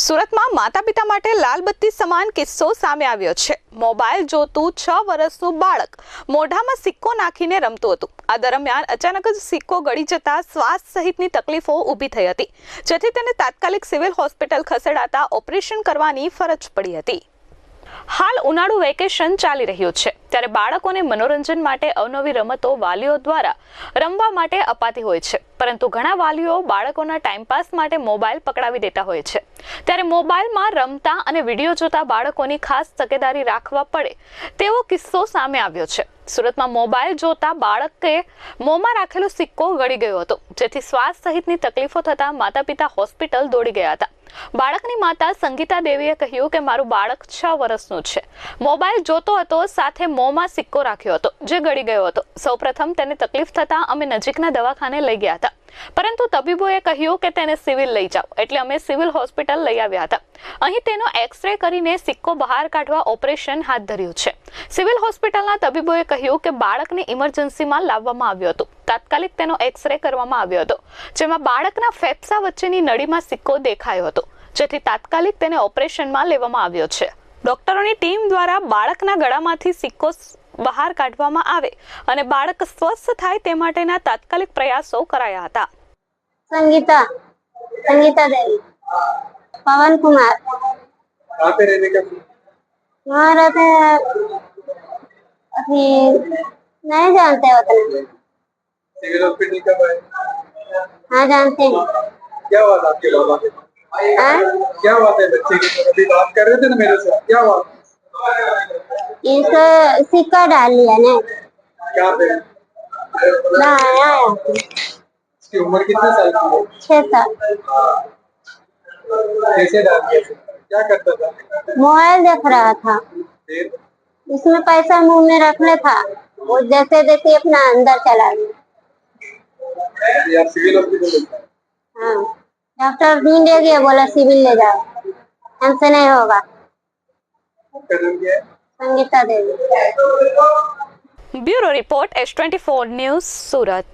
સુરતમાં માતા પિતા માટે લાલબત્તી સમાન કિસ્સો સામે આવ્યો છે. મોબાઈલ જોતું છ વર્ષનું બાળક મોઢામાં સિક્કો નાખીને રમતું હતું. આ દરમિયાન અચાનક જ સિક્કો ગળી જતા શ્વાસ સહિતની તકલીફો ઊભી થઈ હતી. જેથી તેને તાત્કાલિક સિવિલ હોસ્પિટલ ખસેડાતા ઓપરેશન કરવાની ફરજ પડી હતી. હાલ ઉનાળુ વેકેશન ચાલી રહ્યું છે. ત્યારે બાળકોને મનોરંજન માટે અવનવી રમતો વાલીઓ દ્વારા રમવા માટે અપાતી હોય છે. પરંતુ ઘણા વાલીઓ બાળકોના ટાઈમપાસ માટે મોબાઈલ પકડાવી દેતા હોય છે. ત્યારે મોબાઈલમાં રમતા અને વીડિયો જોતા બાળકોની ખાસ તકેદારી રાખવા પડે તેવો કિસ્સો સામે આવ્યો છે. સુરતમાં મોબાઈલ જોતા બાળકે મોંમાં રાખેલો સિક્કો ગળી ગયો હતો, જેથી શ્વાસ સહિતની તકલીફો થતા માતા પિતા હોસ્પિટલ દોડી ગયા હતા. બાળકની માતા સંગીતા દેવીએ કહ્યું કે મારું બાળક છ વર્ષનું છે. મોબાઈલ જોતો હતો, સાથે મોંમાં સિક્કો રાખ્યો હતો, જે ગળી ગયો હતો. સૌપ્રથમ તેને તકલીફ થતાં અમે નજીકના દવાખાને લઈ ગયા હતા. પરંતુ તબીબોએ કહ્યું કે તેને સિવિલ લઈ જાઓ. એટલે અમે સિવિલ હોસ્પિટલ લઈ આવ્યા હતા. અહીં તેનો એક્સરે કરીને સિક્કો બહાર કાઢવા ઓપરેશન હાથ ધર્યું છે. સિવિલ હોસ્પિટલના તબીબોએ કહ્યું કે બાળકને ઇમરજન્સીમાં લાવવામાં આવ્યું હતું. તાત્કાલિક તેનો એક્સરે કરવામાં આવ્યો હતો, જેમાં બાળકના ફેફસા વચ્ચેની નળીમાં સિક્કો દેખાયો હતો, જેથી તાત્કાલિક તેને ઓપરેશનમાં લેવામાં આવ્યો છે. ડોક્ટરોની ટીમ દ્વારા બાળકના ગળામાંથી સિક્કો બહાર કાઢવામાં આવે અને બાળક સ્વસ્થ થાય તે માટેના તાત્કાલિક પ્રયાસો કરાયા હતા संगीता संगीता देवी पवन कुमार कहाँ पे रहने का वहाँ रहते हैं अभी नहीं जानते उतना सिविल हॉस्पिटल कब आए हाँ जानते हैं क्या हुआ था आपके बाबा के हाँ? क्या हुआ था बच्चे की तरफ? अभी बात कर रहे थे ना मेरे से क्या हुआ इसे सिक्का डाल लिया ने। क्या पे? ना आया इसकी उम्र कितने साल की है? छह साल। कैसे डाल दिया? क्या करता था? मोबाइल देख रहा था। फिर? इसमें पैसा मुँह में रखने था। वो जैसे जैसे अपना अंदर चला गया। सिविल। हाँ। डॉक्टर ढूंढे गए बोला सिविल ले जाओ। हमसे नहीं होगा। Sangita Devi. Bureau report S twenty four news Surat.